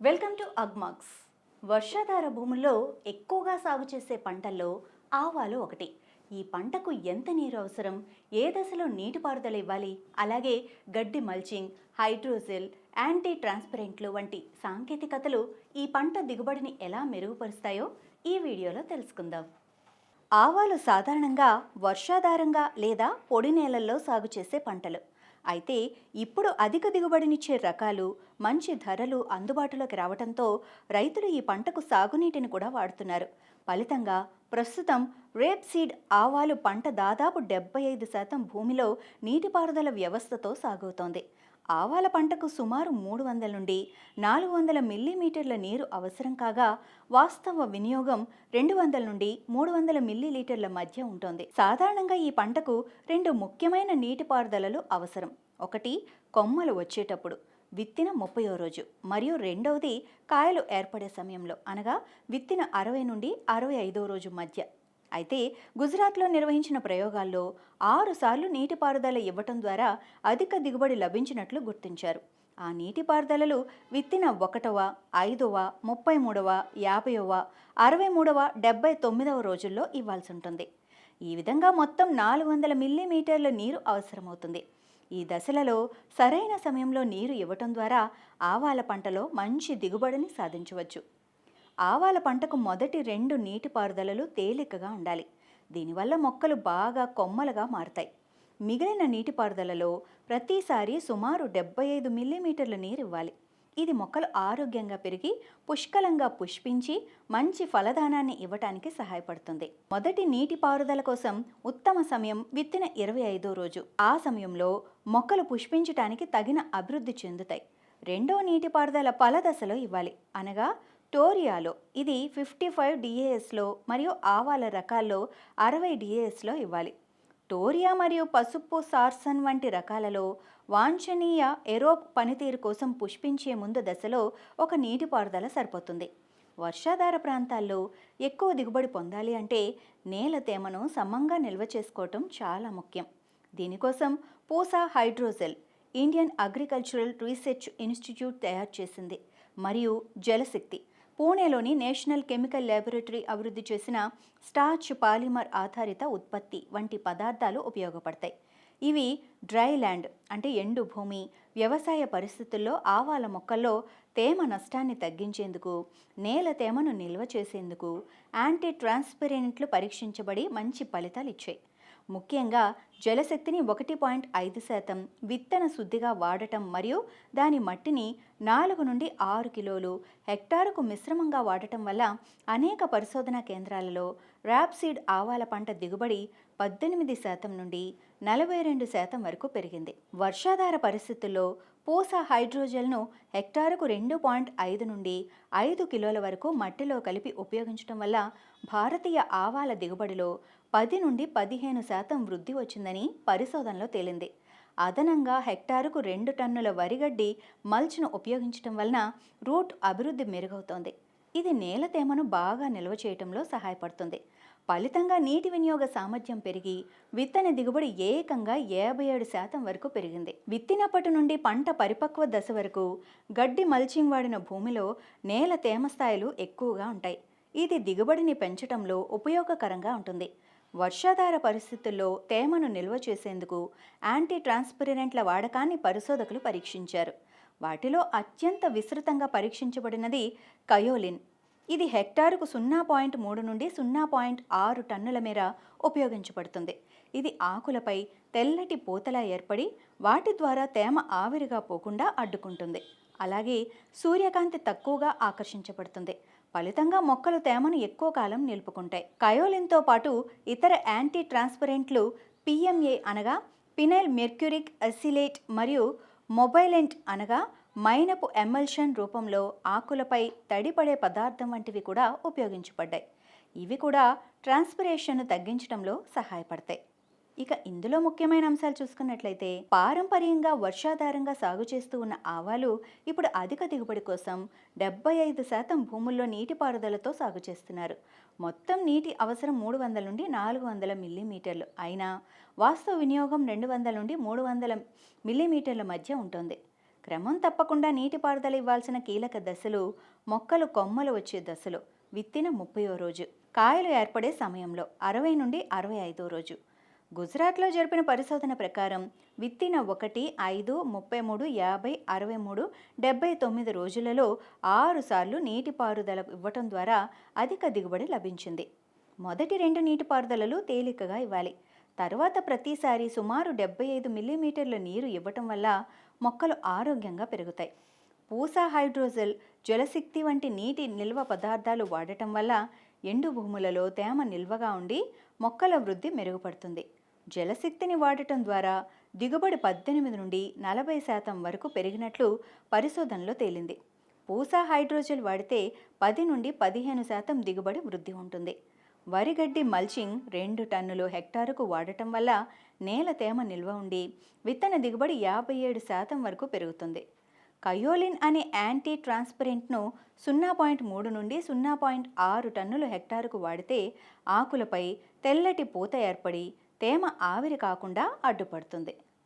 Welcome to Agmax. వర్షాధార భూముల్లో ఎక్కువగా సాగు చేసే పంటల్లో ఆవాలు ఒకటి. ఈ పంటకు ఎంత నీరు అవసరం? ఏ దశలో నీటిపారుదల ఇవ్వాలి? అలాగే గడ్డి మల్చింగ్ హైడ్రోజెల్ యాంటీ ట్రాన్స్పరెంట్లు వంటి సాంకేతికతలు ఈ పంట దిగుబడిని ఎలా మెరుగుపరుస్తాయో ఈ వీడియోలో తెలుసుకుందాం. ఆవాలు సాధారణంగా వర్షాధారంగా లేదా పొడి నేలల్లో సాగు చేసే పంటలు. అయితే ఇప్పుడు అధిక దిగుబడినిచ్చే రకాలు మంచి ధరలు అందుబాటులోకి రావడంతో రైతులు ఈ పంటకు సాగునీటిని కూడా వాడుతున్నారు. ఫలితంగా ప్రస్తుతం రేప్ సీడ్ ఆవాలు పంట దాదాపు డెబ్బై ఐదు శాతం భూమిలో నీటిపారుదల వ్యవస్థతో సాగుతోంది ఆవాల పంటకు సుమారు మూడు వందల నుండి నాలుగు వందల మిల్లీమీటర్ల నీరు అవసరం కాగా వాస్తవ వినియోగం రెండు వందల నుండి మూడు వందల మిల్లీలీటర్ల మధ్య ఉంటుంది. సాధారణంగా ఈ పంటకు రెండు ముఖ్యమైన నీటిపారుదలలు అవసరం. ఒకటి కొమ్మలు వచ్చేటప్పుడు విత్తిన ముప్పయో రోజు మరియు రెండవది కాయలు ఏర్పడే సమయంలో అనగా విత్తిన అరవై నుండి అరవై ఐదో రోజు మధ్య. అయితే గుజరాత్లో నిర్వహించిన ప్రయోగాల్లో ఆరుసార్లు నీటిపారుదల ఇవ్వటం ద్వారా అధిక దిగుబడి లభించినట్లు గుర్తించారు. ఆ నీటిపారుదలలు విత్తిన ఒకటవ ఐదవ ముప్పై మూడవ యాభైవ అరవై మూడవ డెబ్బై తొమ్మిదవ రోజుల్లో ఇవ్వాల్సి ఉంటుంది ఈ విధంగా మొత్తం నాలుగు వందల మిల్లీమీటర్ల నీరు అవసరమవుతుంది. ఈ దశలలో సరైన సమయంలో నీరు ఇవ్వటం ద్వారా ఆవాల పంటలో మంచి దిగుబడిని సాధించవచ్చు. ఆవాల పంటకు మొదటి రెండు నీటిపారుదలలు తేలికగా ఉండాలి. దీనివల్ల మొక్కలు బాగా కొమ్మలుగా మారుతాయి. మిగిలిన నీటిపారుదలలో ప్రతిసారి సుమారు డెబ్బై ఐదు మిల్లీమీటర్ల నీరు ఇవ్వాలి. ఇది మొక్కలు ఆరోగ్యంగా పెరిగి పుష్కలంగా పుష్పించి మంచి ఫలదానాన్ని ఇవ్వటానికి సహాయపడుతుంది. మొదటి నీటిపారుదల కోసం ఉత్తమ సమయం విత్తిన ఇరవై ఐదో రోజు. ఆ సమయంలో మొక్కలు పుష్పించటానికి తగిన అభివృద్ధి చెందుతాయి. రెండో నీటిపారుదల పలదశలో ఇవ్వాలి. అనగా టోరియాలో ఇది ఫిఫ్టీ ఫైవ్ డిఏఎస్లో మరియు ఆవాల రకాల్లో అరవై డిఏఎస్లో ఇవ్వాలి. టోరియా మరియు పసుపు సార్సన్ వంటి రకాలలో వాంఛనీయ ఎరోప్ పనితీరు కోసం పుష్పించే ముందు దశలో ఒక నీటిపారుదల సరిపోతుంది. వర్షాధార ప్రాంతాల్లో ఎక్కువ దిగుబడి పొందాలి అంటే నేల తేమను సమంగా నిల్వ చేసుకోవటం చాలా ముఖ్యం. దీనికోసం Pusa hydrogel Indian agricultural research institute తయారు చేసింది. మరియు జలశక్తి పూణేలోని నేషనల్ కెమికల్ ల్యాబొరేటరీ అభివృద్ధి చేసిన స్టార్చ్ పాలిమర్ ఆధారిత ఉత్పత్తి వంటి పదార్థాలు ఉపయోగపడతాయి. ఇవి డ్రై ల్యాండ్ అంటే ఎండు భూమి వ్యవసాయ పరిస్థితుల్లో ఆవాల మొక్కల్లో తేమ నష్టాన్ని తగ్గించేందుకు నేల తేమను నిల్వ చేసేందుకు యాంటీ ట్రాన్స్పరెంట్లు పరీక్షించబడి మంచి ఫలితాలు ఇచ్చాయి. ముఖ్యంగా జలశక్తిని ఒకటి పాయింట్ ఐదు శాతం విత్తన శుద్ధిగా వాడటం మరియు దాని మట్టిని నాలుగు నుండి ఆరు కిలోలు హెక్టారుకు మిశ్రమంగా వాడటం వల్ల అనేక పరిశోధనా కేంద్రాలలో ర్యాప్సీడ్ ఆవాల పంట దిగుబడి పద్దెనిమిది శాతం నుండి నలభై రెండు శాతం వరకు పెరిగింది. వర్షాధార పరిస్థితుల్లో పూస హైడ్రోజెల్ను హెక్టారుకు రెండు పాయింట్ ఐదు నుండి ఐదు కిలోల వరకు మట్టిలో కలిపి ఉపయోగించడం వల్ల భారతీయ ఆవాల దిగుబడిలో పది నుండి పదిహేను శాతం వృద్ధి వచ్చిందని పరిశోధనలో తేలింది. అదనంగా హెక్టారుకు రెండు టన్నుల వరిగడ్డి మల్చ్ను ఉపయోగించడం వలన రూట్ అభివృద్ధి మెరుగవుతోంది. ఇది నేల తేమను బాగా నిల్వ చేయటంలో సహాయపడుతుంది. ఫలితంగా నీటి వినియోగ సామర్థ్యం పెరిగి విత్తన దిగుబడి ఏకంగా యాభై ఏడు శాతం వరకు పెరిగింది. విత్తినప్పటి నుండి పంట పరిపక్వ దశ వరకు గడ్డి మల్చింగ్ వాడిన భూమిలో నేల తేమ స్థాయిలు ఎక్కువగా ఉంటాయి. ఇది దిగుబడిని పెంచటంలో ఉపయోగకరంగా ఉంటుంది. వర్షాధార పరిస్థితుల్లో తేమను నిల్వ చేసేందుకు యాంటీ ట్రాన్స్పరెంట్ల వాడకాన్ని పరిశోధకులు పరీక్షించారు. వాటిలో అత్యంత విస్తృతంగా పరీక్షించబడినది కయోలిన్. ఇది హెక్టారుకు సున్నా పాయింట్ మూడు నుండి సున్నా పాయింట్ ఆరు టన్నుల మేర ఉపయోగించబడుతుంది. ఇది ఆకులపై తెల్లటి పూతలా ఏర్పడి వాటి ద్వారా తేమ ఆవిరిగా పోకుండా అడ్డుకుంటుంది. అలాగే సూర్యకాంతి తక్కువగా ఆకర్షించబడుతుంది. ఫలితంగా మొక్కలు తేమను ఎక్కువ కాలం నిలుపుకుంటాయి. కయోలిన్తో పాటు ఇతర యాంటీ ట్రాన్స్పరెంట్లు పిఎంఏ అనగా పినైల్ మెర్క్యూరిక్ అసిలేట్ మరియు మొబైలెంట్ అనగా మైనపు ఎమల్షన్ రూపంలో ఆకులపై తడిపడే పదార్థం వంటివి కూడా ఉపయోగించబడ్డాయి. ఇవి కూడా ట్రాన్స్పిరేషన్ను తగ్గించడంలో సహాయపడతాయి. ఇక ఇందులో ముఖ్యమైన అంశాలు చూసుకున్నట్లయితే పారంపర్యంగా వర్షాధారంగా సాగు చేస్తూ ఉన్న ఆవాలు ఇప్పుడు అధిక దిగుబడి కోసం డెబ్బై ఐదు శాతం భూముల్లో నీటిపారుదలతో సాగు చేస్తున్నారు. మొత్తం నీటి అవసరం మూడు వందల నుండి నాలుగు వందల మిల్లీమీటర్లు. అయినా వాస్తవ వినియోగం రెండు వందల నుండి మూడు వందల మిల్లీమీటర్ల మధ్య ఉంటుంది. క్రమం తప్పకుండా నీటిపారుదల ఇవ్వాల్సిన కీలక దశలు మొక్కలు కొమ్మలు వచ్చే దశలు. విత్తిన ముప్పయో రోజు. కాయలు ఏర్పడే సమయంలో అరవై నుండి అరవై ఐదో రోజు. గుజరాత్లో జరిపిన పరిశోధన ప్రకారం విత్తిన ఒకటి ఐదు ముప్పై మూడు యాభై అరవై మూడు డెబ్బై తొమ్మిది రోజులలో ఆరుసార్లు నీటిపారుదల ఇవ్వటం ద్వారా అధిక దిగుబడి లభించింది. మొదటి రెండు నీటిపారుదలలు తేలికగా ఇవ్వాలి. తర్వాత ప్రతిసారి సుమారు డెబ్బై ఐదు మిల్లీమీటర్ల నీరు ఇవ్వటం వల్ల మొక్కలు ఆరోగ్యంగా పెరుగుతాయి. పూసా హైడ్రోజెల్ జలశక్తి వంటి నీటి నిల్వ పదార్థాలు వాడటం వల్ల ఎండు భూములలో తేమ నిల్వగా ఉండి మొక్కల వృద్ధి మెరుగుపడుతుంది. జలశక్తిని వాడటం ద్వారా దిగుబడి పద్దెనిమిది నుండి నలభై శాతం వరకు పెరిగినట్లు పరిశోధనలో తేలింది. పూసా హైడ్రోజెల్ వాడితే పది నుండి పదిహేను శాతం దిగుబడి వృద్ధి ఉంటుంది. వరిగడ్డి మల్చింగ్ రెండు టన్నులు హెక్టారుకు వాడటం వల్ల నేల తేమ నిల్వ ఉండి విత్తన దిగుబడి యాభై ఏడు శాతం వరకు పెరుగుతుంది. కయోలిన్ అనే యాంటీ ట్రాన్స్పరెంట్ను సున్నా పాయింట్ మూడు నుండి సున్నా పాయింట్ ఆరు టన్నులు హెక్టారుకు వాడితే ఆకులపై తెల్లటి పూత ఏర్పడి తేమ ఆవిరి కాకుండా అడ్డుపడుతుంది.